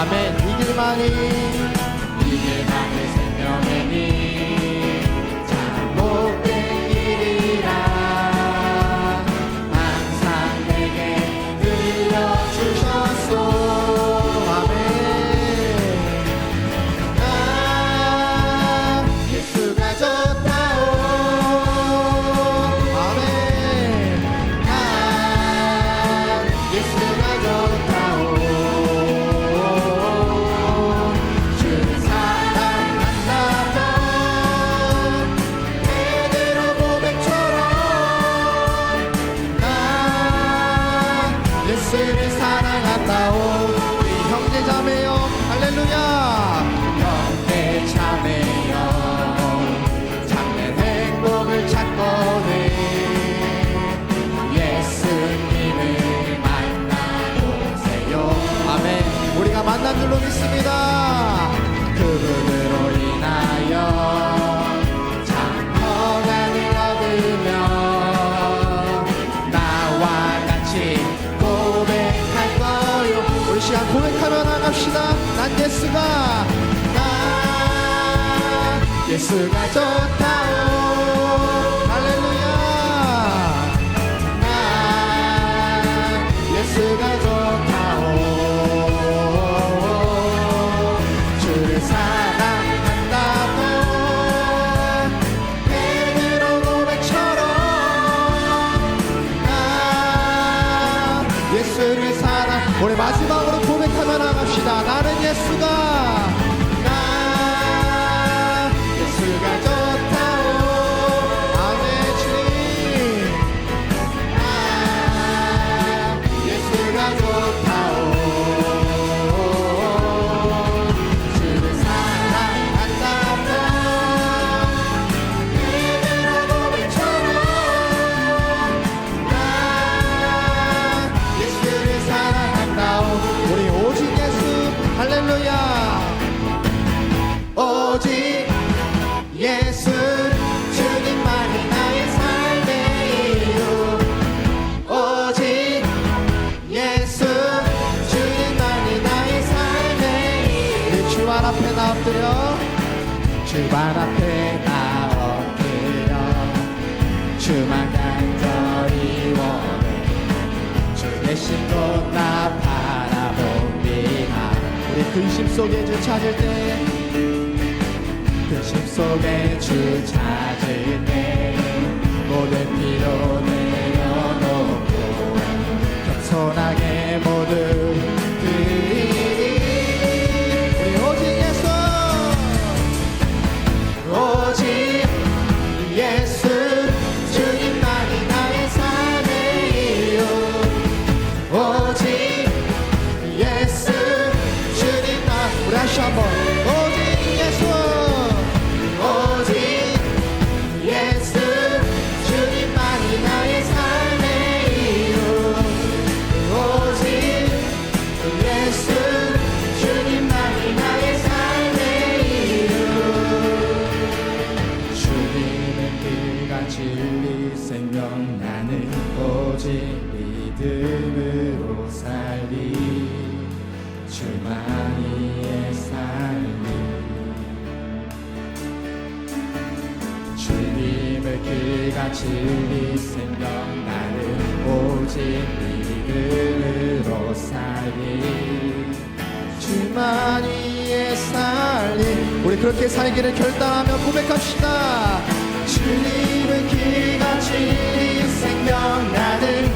아멘. 이길 만이. 이길 만이 생명의 믿 ですが」「ですがちょっと」for the 간절히 원해. 주 대신 곧나 바라봅니다. 우리 근심 속에 주 찾을 때 근심 속에 주 찾을 때 모든 피로 내려놓고 겸손하게 모든 주님을 그같이 생각나는 오직 믿음으로 살리. 살림 우리 그렇게 살기를 결단하며 고백합시다. 주님을 그같이 생각나는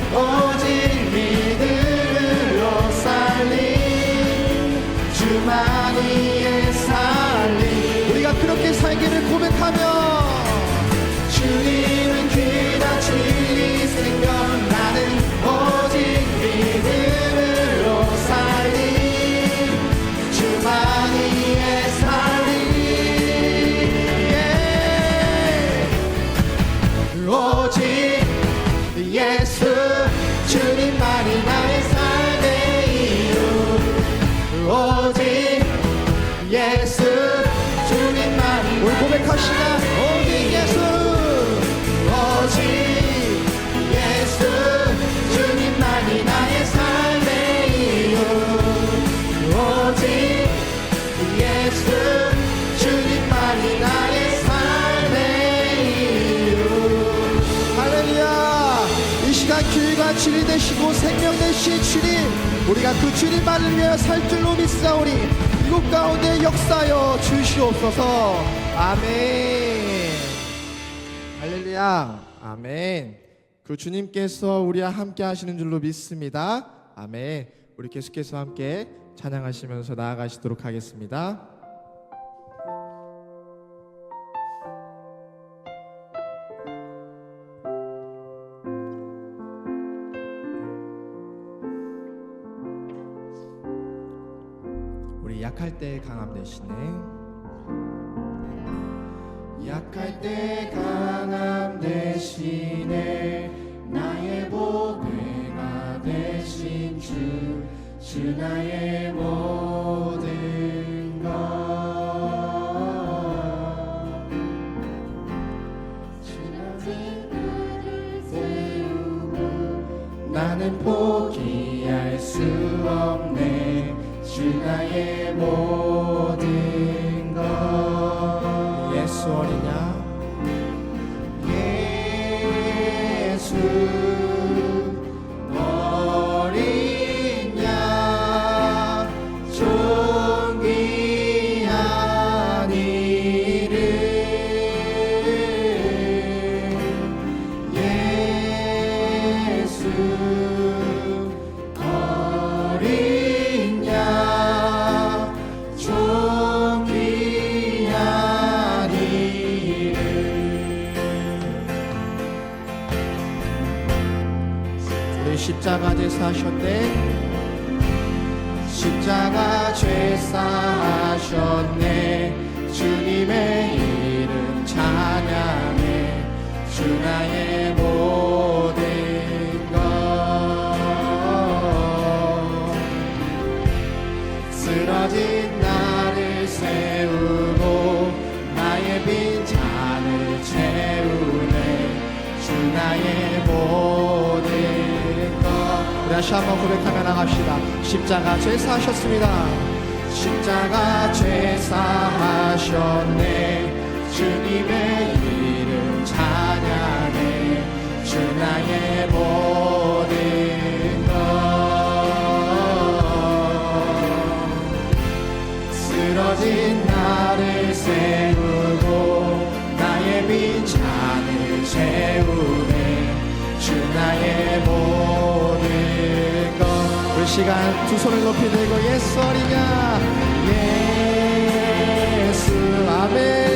오직 예수 주님만이 우리 고백합시다 오직 예수. 오직 예수 주님만이 나의 삶의 이유. 오직 예수 주님만이 나의 삶의 이유. 할렐루야. 이 시간 교회가 주님 되시고 생명 되신 주님 우리가 그 주님만을 위하여 살 줄로 믿사오니 이곳 가운데 역사여 주시옵소서. 아멘. 할렐루야. 아멘. 그 주님께서 우리와 함께 하시는 줄로 믿습니다. 아멘. 우리 계속해서 함께 찬양하시면서 나아가시도록 하겠습니다 약할 때 강함 대신에 약할 때 강함 대신에 나의 보배가 되신 주, 주 나의 모든 것. 나는 포기 나의 모든 것 예수 어리냐? 예수 내 십자가 제사하셨네 십자가 죄 사하셨네. 주님의 이름 찬양해. 주 나의 모든 것. 쓰러진 나를 세우고 나의 빈 잔을 채우네. 주 나의 모든 것 우리 다시 한번 고백하며 나갑시다. 십자가 제사하셨습니다. 십자가 죄 사하셨네. 주님의 이름 찬양해. 주 나의 모든 것. 쓰러진 나를 세우고 나의 빈 잔을 채우네. 주 나의 모든 시간 두 손을 높이 들고 예수 어리냐 예수 아멘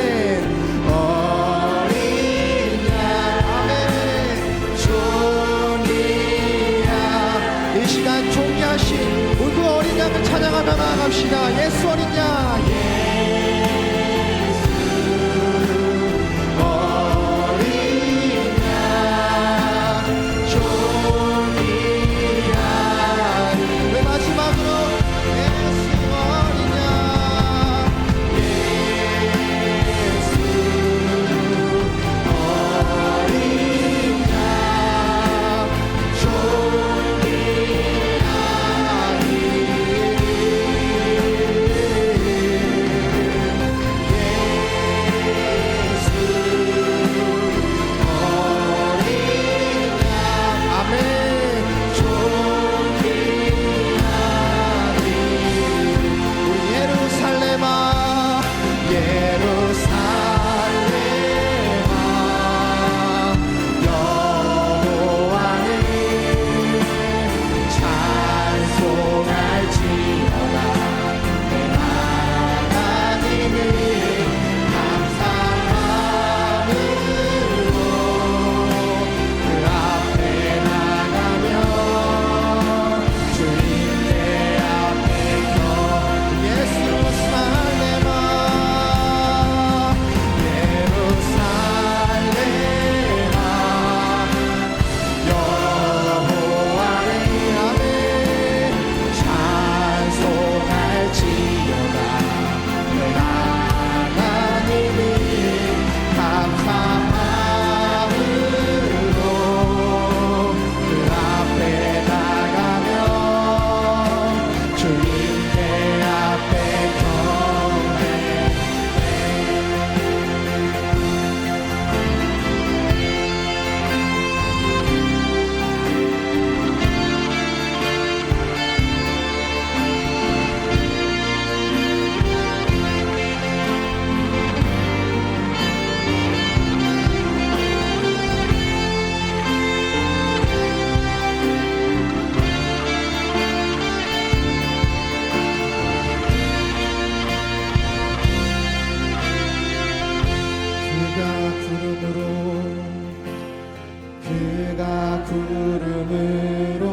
구름으로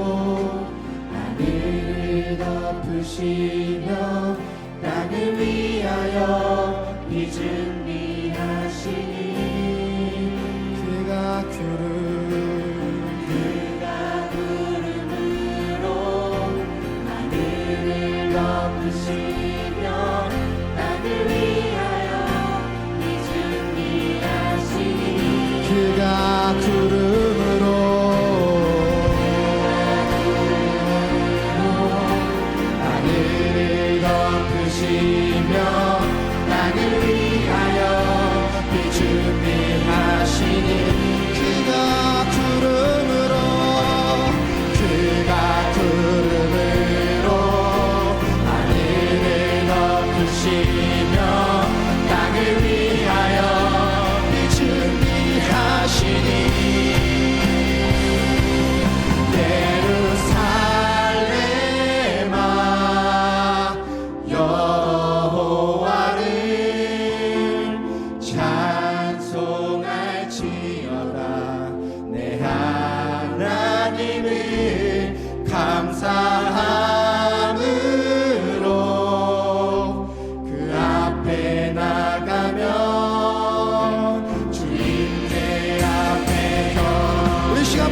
하늘을 덮으시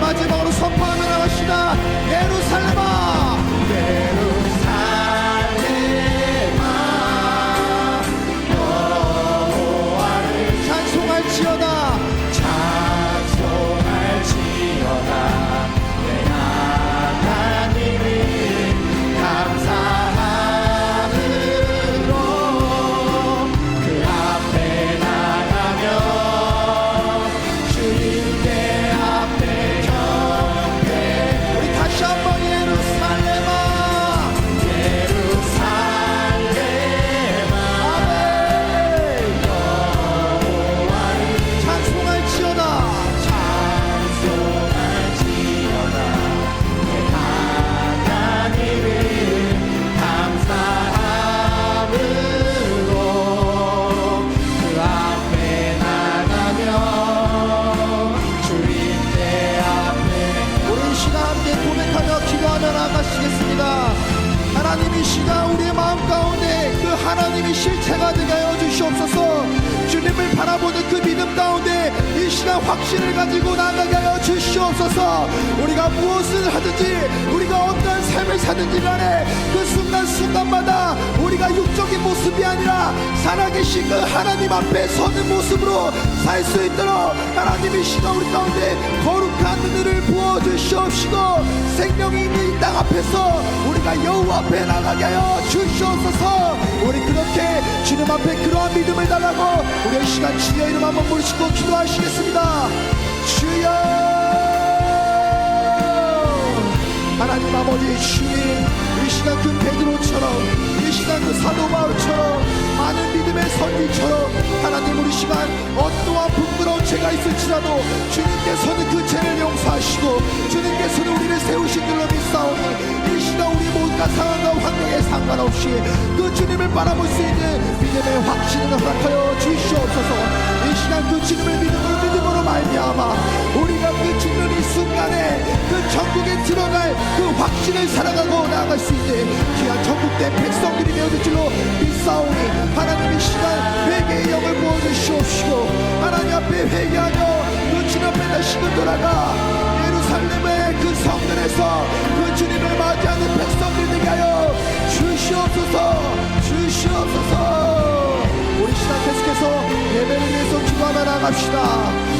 마지막으로 선포하며 하나님 이 시간 우리의 마음 가운데 그 하나님이 실체가 되게 하여 주시옵소서 주님을 바라보는 그 믿음 가운데 이 시간 확신을 가지고 나가게 하여 주시옵소서. 우리가 무엇을 하든지 우리가 어떤 삶을 사든지 간에 그 순간순간마다 우리가 육적인 모습이 아니라 살아계신 그 하나님 앞에 서는 모습으로 살 수 있도록 하나님이 시간 우리 가운데 거룩한 눈을 부어주시옵시고 생명이 있는 이 땅 앞에서 우리가 여호 앞에 나가게 하여 주시옵소서. 우리 그렇게 주님 앞에 그러한 믿음을 달라고 우리 이 시간 주의 이름 한번 부르시고 기도하시겠습니다. 주여! 하나님 아버지 주님 이 시간 그 베드로처럼 이 시간 그 사도 바울처럼 많은 믿음의 선지처럼 하나님 우리 시간 어떠한 부끄러운 죄가 있을지라도 주님께서는 그 죄를 용서하시고 주님께서는 우리를 세우신 줄로 믿사오니 이 시간 우리 모든 상황과 환경에 상관없이 그 주님을 바라볼 수 있는 믿음의 확신을 허락하여 주시옵소서. 이 시간 그 주님을 믿음으로 믿음으로 말미암아 우리가 그 죽는 이 순간에 그 천국에 들어갈 그 확신을 살아가고 나아갈 수 있는 귀한 천국된 백성들이 되어줄 줄로 믿사오니 하나님 이 시간 회개의 영을 부어주시옵시고 하나님 앞에 회개하며 그 주님 앞에 다시금 돌아가 예루살렘의 그 성전에서 그 주님을 맞이하는 백성들 되게 하여 주시옵소서 주시